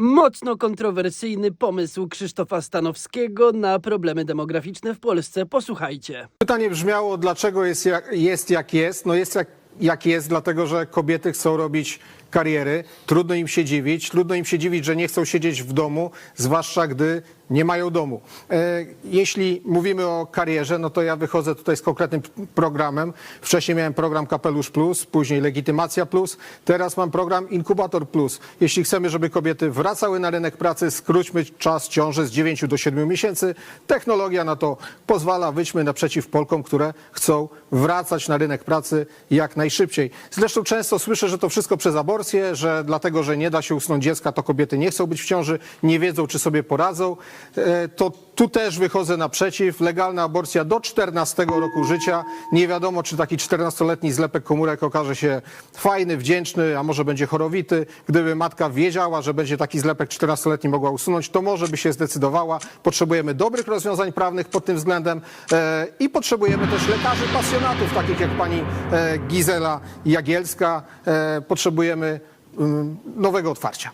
Mocno kontrowersyjny pomysł Krzysztofa Stanowskiego na problemy demograficzne w Polsce. Posłuchajcie. Pytanie brzmiało, dlaczego jest jak jest, jak jest. No jest jak, jak jest, dlatego że kobiety chcą robić kariery. Trudno im się dziwić. Trudno im się dziwić, że nie chcą siedzieć w domu, zwłaszcza gdy nie mają domu. E, jeśli mówimy o karierze, no to ja wychodzę tutaj z konkretnym programem. Wcześniej miałem program Kapelusz Plus, później Legitymacja Plus, teraz mam program Inkubator Plus. Jeśli chcemy, żeby kobiety wracały na rynek pracy, skróćmy czas ciąży z 9 do 7 miesięcy. Technologia na to pozwala, wyjdźmy naprzeciw Polkom, które chcą wracać na rynek pracy jak najszybciej. Zresztą często słyszę, że to wszystko przez aborcję, że dlatego, że nie da się usunąć dziecka, to kobiety nie chcą być w ciąży, nie wiedzą, czy sobie poradzą. E, To tu też wychodzę naprzeciw. Legalna aborcja do 14 roku życia. Nie wiadomo, czy taki 14-letni zlepek komórek okaże się fajny, wdzięczny, a może będzie chorowity. Gdyby matka wiedziała, że będzie taki zlepek 14-letni mogła usunąć, to może by się zdecydowała. Potrzebujemy dobrych rozwiązań prawnych pod tym względem e, i potrzebujemy też lekarzy pasjonatów, takich jak pani e, Gizela Jagielska. E, Potrzebujemy mm, nowego otwarcia.